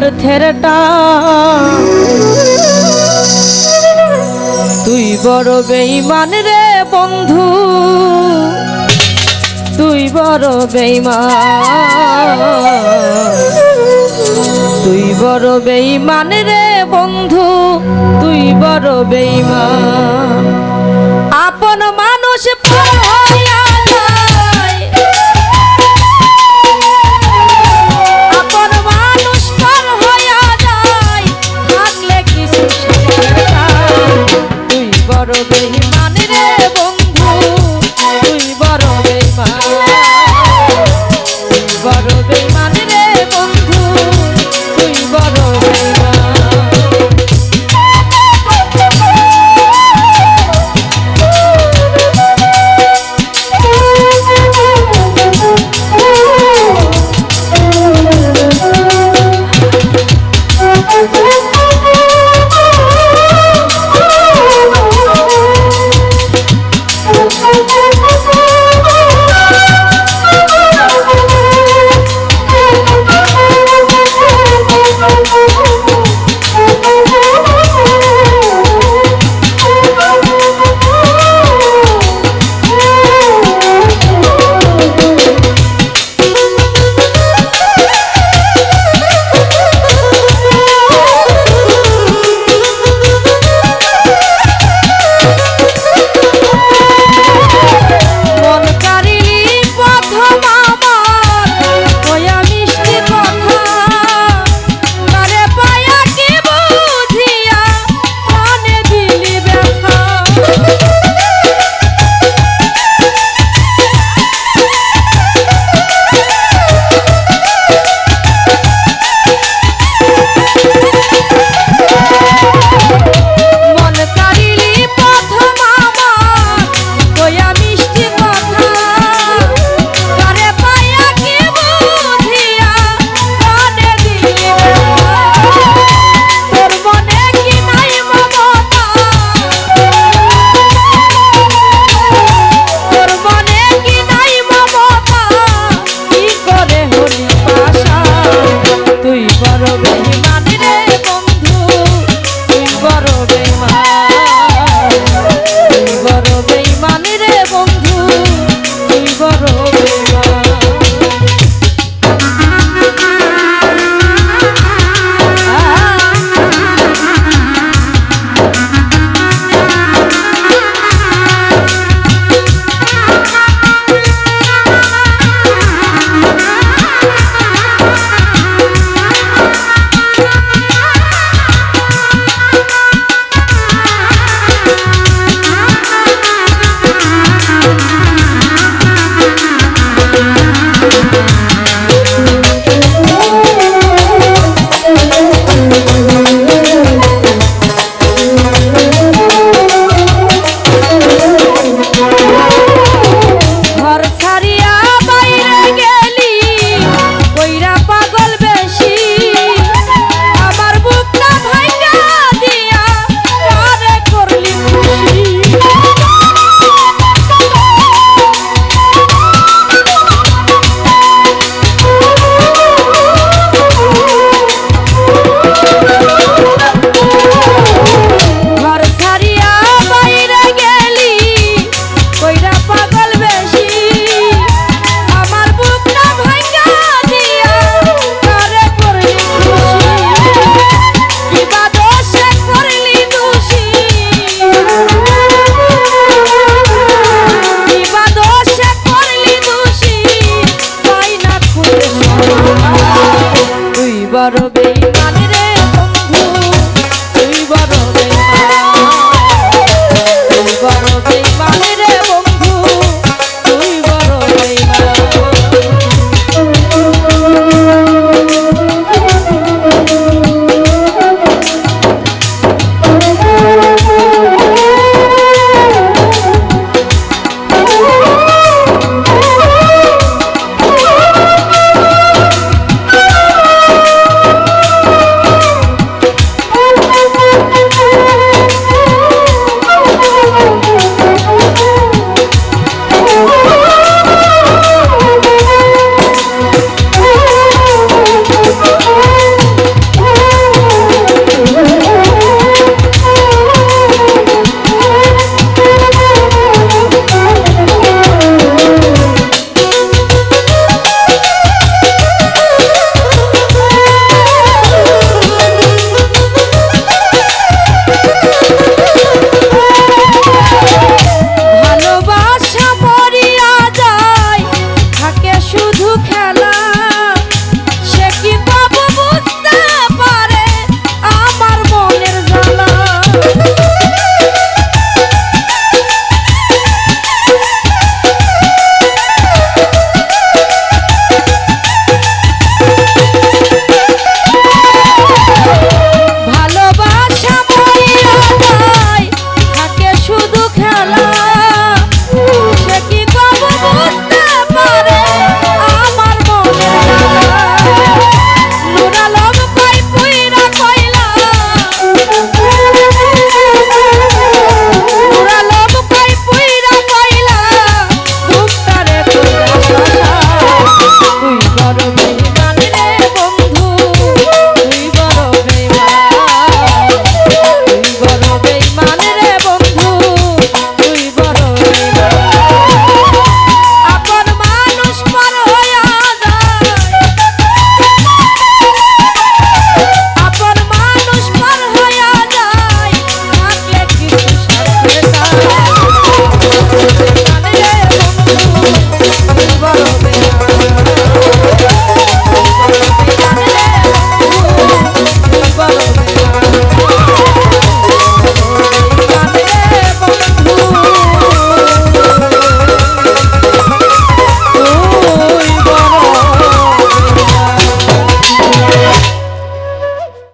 স্বার্থের তুই বড় বেইমান রে বন্ধু। তুই বড় বেইমান তুই বড় বেইমান রে বন্ধু। তুই বড় বেইমান আপন মানুষ